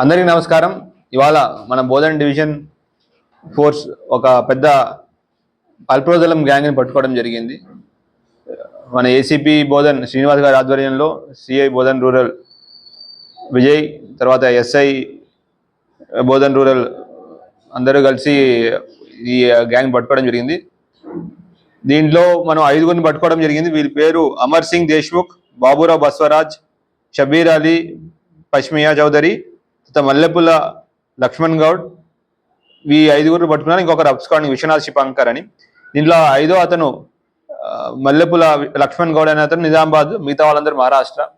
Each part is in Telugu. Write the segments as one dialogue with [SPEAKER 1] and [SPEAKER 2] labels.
[SPEAKER 1] అందరికీ నమస్కారం. ఇవాళ మన బోధన్ డివిజన్ ఫోర్స్ ఒక పెద్ద అల్ప్రోజలం గ్యాంగ్ని పట్టుకోవడం జరిగింది. మన ఏసీపీ బోధన్ శ్రీనివాస్ గారి ఆధ్వర్యంలో సిఐ బోధన్ రూరల్ విజయ్ తర్వాత ఎస్ఐ బోధన్ రూరల్ అందరూ కలిసి ఈ గ్యాంగ్ పట్టుకోవడం జరిగింది. దీంట్లో మనం ఐదుగురిని పట్టుకోవడం జరిగింది. వీళ్ళ పేరు అమర్ సింగ్ దేశ్ముఖ్ బాబురావు బస్వరాజ్ షబీర్ అలీ పష్మియా చౌదరి మల్లెపుల లక్ష్మణ్ గౌడ్. ఈ ఐదుగురు పట్టుకున్నారు. ఇంకొకరు అబ్స్కాండింగ్ విశ్వనాథ్ శిపాంకర్ అని. దీంట్లో ఐదో అతను మల్లెపుల లక్ష్మణ్ గౌడ్ అనే అతను నిజామాబాద్ మిగతా వాళ్ళందరూ మహారాష్ట్ర.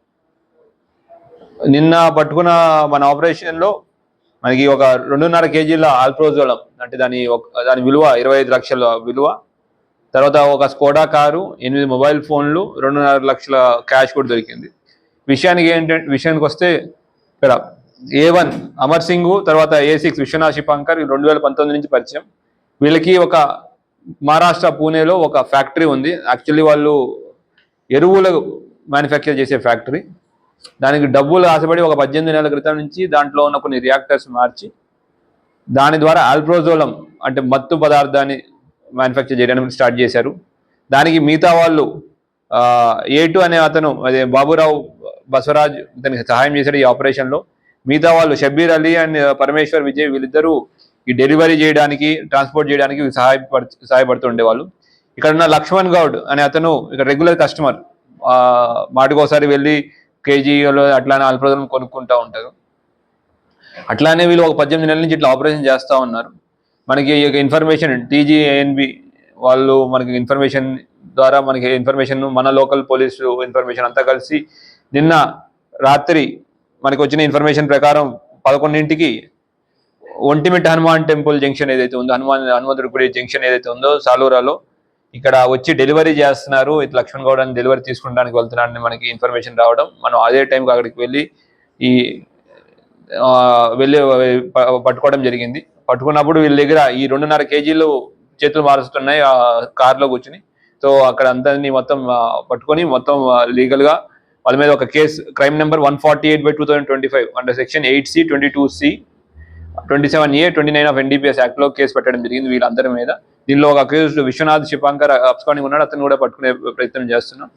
[SPEAKER 1] నిన్న పట్టుకున్న మన ఆపరేషన్లో మనకి ఒక రెండున్నర కేజీల ఆల్ప్రోజోలం అంటే దాని ఒక- దాని విలువ ఇరవై ఐదు లక్షల విలువ. తర్వాత ఒక స్కోడా కారు ఎనిమిది మొబైల్ ఫోన్లు రెండున్నర లక్షల క్యాష్ కూడా దొరికింది. విషయానికి ఏంటంటే విషయానికి వస్తే ఇక్కడ ఏ వన్ అమర్ సింగ్ తర్వాత ఏ సిక్స్ విశ్వనాథ్ శిపాంకర్ రెండు వేల పంతొమ్మిది నుంచి పరిచయం. వీళ్ళకి ఒక మహారాష్ట్ర పూణేలో ఒక ఫ్యాక్టరీ ఉంది. యాక్చువల్లీ వాళ్ళు ఎరువులు మ్యానుఫ్యాక్చర్ చేసే ఫ్యాక్టరీ. దానికి డబ్బులు ఆశపడి ఒక పద్దెనిమిది నెలల క్రితం నుంచి దాంట్లో ఉన్న కొన్ని రియాక్టర్స్ మార్చి దాని ద్వారా ఆల్ప్రోజోలం అంటే మత్తు పదార్థాన్ని మ్యానుఫ్యాక్చర్ చేయడానికి స్టార్ట్ చేశారు. దానికి మిగతా వాళ్ళు ఏ టూ అనే అతను అదే బాబురావు బసవరాజ్ ఇతనికి సహాయం చేశాడు ఈ ఆపరేషన్లో మిగతా వాళ్ళు షబ్బీర్ అలీ అండ్ పరమేశ్వర్ విజయ్ వీళ్ళిద్దరూ ఈ డెలివరీ చేయడానికి ట్రాన్స్పోర్ట్ చేయడానికి సహాయపడు సహాయపడుతుండే వాళ్ళు ఇక్కడ ఉన్న లక్ష్మణ్ గౌడ్ అనే అతను ఇక్కడ రెగ్యులర్ కస్టమర్ మాటికోసారి వెళ్ళి కేజీలో అట్లానే అల్ప్రదం కొనుక్కుంటా ఉంటారు అట్లానే వీళ్ళు ఒక పద్దెనిమిది నెలల నుంచి ఇట్లా ఆపరేషన్ చేస్తూ ఉన్నారు. మనకి ఈ యొక్క ఇన్ఫర్మేషన్ టీజీఏఎన్బి వాళ్ళు మనకి ఇన్ఫర్మేషన్ ద్వారా మనకి ఇన్ఫర్మేషన్ మన లోకల్ పోలీసు ఇన్ఫర్మేషన్ అంతా కలిసి నిన్న రాత్రి మనకి వచ్చిన ఇన్ఫర్మేషన్ ప్రకారం పదకొండింటికి ఒంటిమిట్ హనుమాన్ టెంపుల్ జంక్షన్ ఏదైతే ఉందో హనుమాన్ హనుమంతుడి గుడి జంక్షన్ ఏదైతే ఉందో సాలూరాలో ఇక్కడ వచ్చి డెలివరీ చేస్తున్నారు. ఇటు లక్ష్మణ్ గౌడ్ అని డెలివరీ తీసుకుంటానికి వెళ్తున్నాడని మనకి ఇన్ఫర్మేషన్ రావడం. మనం అదే టైంకి అక్కడికి వెళ్ళి ఈ వెళ్ళి పట్టుకోవడం జరిగింది. పట్టుకున్నప్పుడు వీళ్ళ దగ్గర ఈ రెండున్నర కేజీలు చేతులు మారుస్తున్నాయి ఆ కార్లో కూర్చుని. సో అక్కడ అంతా మొత్తం పట్టుకొని మొత్తం లీగల్గా వాళ్ళ మీద ఒక case crime number one forty eight by two thousand twenty five. Under section eight C twenty two C twenty seven A twenty nine of NDPS యాక్ట్లో కేసు పెట్టడం జరిగింది వీళ్ళందరి మీద. దీనిలో ఒక accused Vishwanath Shipankar uh, absconding ఉన్నాడు. అతను కూడా పట్టుకునే ప్రయత్నం చేస్తున్నాం.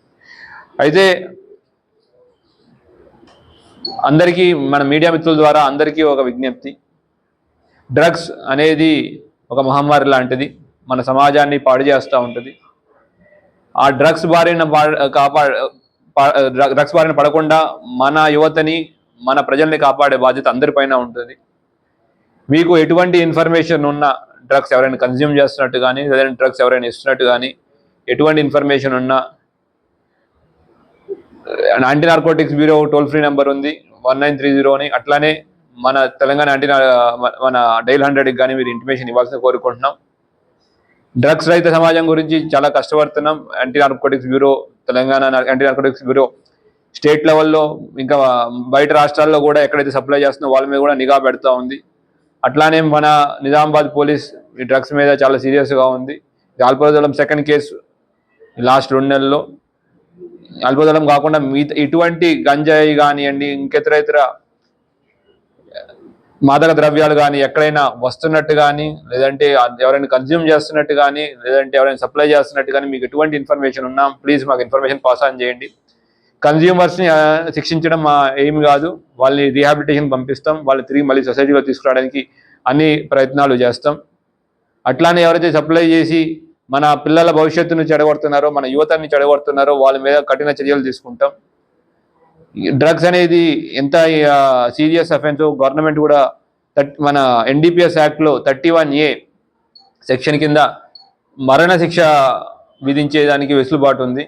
[SPEAKER 1] అయితే అందరికీ మన మీడియా మిత్రుల ద్వారా అందరికీ ఒక విజ్ఞప్తి. డ్రగ్స్ అనేది ఒక మహమ్మారి లాంటిది. మన సమాజాన్ని పాడు చేస్తూ ఉంటుంది. ఆ డ్రగ్స్ బారిన పా- కాపా డ్రగ్స్ బారిన పడకుండా మన యువతని మన ప్రజల్ని కాపాడే బాధ్యత అందరిపైన ఉంటుంది. మీకు ఎటువంటి ఇన్ఫర్మేషన్ ఉన్న డ్రగ్స్ ఎవరైనా కన్జ్యూమ్ చేస్తున్నట్టు కానీ లేదంటే డ్రగ్స్ ఎవరైనా ఇస్తున్నట్టు కానీ ఎటువంటి ఇన్ఫర్మేషన్ ఉన్నా anti narcotics bureau toll free number ఉంది వన్ నైన్ త్రీ జీరో అని అట్లానే మన తెలంగాణ యాంటీ మన డైల్ హండ్రెడ్కి కానీ మీరు ఇంటిమేషన్ ఇవ్వాల్సిన కోరుకుంటున్నాం. డ్రగ్స్ రహిత సమాజం గురించి చాలా కష్టపడుతున్నాం. Anti narcotics bureau Telangana anti narcotics bureau state లెవెల్లో ఇంకా బయట రాష్ట్రాల్లో కూడా ఎక్కడైతే సప్లై చేస్తుందో వాళ్ళ మీద కూడా నిఘా పెడతా ఉంది. అట్లానే మన నిజామాబాద్ పోలీస్ ఈ డ్రగ్స్ మీద చాలా సీరియస్గా ఉంది. ఆల్పోదలం సెకండ్ కేసు లాస్ట్ రెండు నెలల్లో. అల్పదళం కాకుండా మిగతా ఇటువంటి గంజాయి కానివ్వండి ఇంకెతర ఇతర మాదక ద్రవ్యాలు కానీ ఎక్కడైనా వస్తున్నట్టు కానీ లేదంటే ఎవరైనా కన్జ్యూమ్ చేస్తున్నట్టు కానీ లేదంటే ఎవరైనా సప్లై చేస్తున్నట్టు కానీ మీకు ఎటువంటి ఇన్ఫర్మేషన్ ఉన్నా ప్లీజ్ మాకు ఇన్ఫర్మేషన్ పాస్ ఆన్ చేయండి. కన్జ్యూమర్స్ని శిక్షించడం మా ఎయిమ్ కాదు. వాళ్ళని రీహాబిలిటేషన్ పంపిస్తాం. వాళ్ళు తిరిగి మళ్ళీ సొసైటీలో తీసుకురావడానికి అన్ని ప్రయత్నాలు చేస్తాం. అట్లానే ఎవరైతే సప్లై చేసి మన పిల్లల భవిష్యత్తును చెడగొడుతున్నారో మన యువతని చెడగొడుతున్నారో వాళ్ళ మీద కఠిన చర్యలు తీసుకుంటాం. డ్రగ్స్ అనేది ఎంత సీరియస్ అఫెన్స్ గవర్నమెంట్ కూడా మన ఎన్డీపీఎస్ యాక్ట్లో థర్టీ వన్ ఏ సెక్షన్ కింద మరణ శిక్ష విధించేదానికి వెసులుబాటు ఉంది.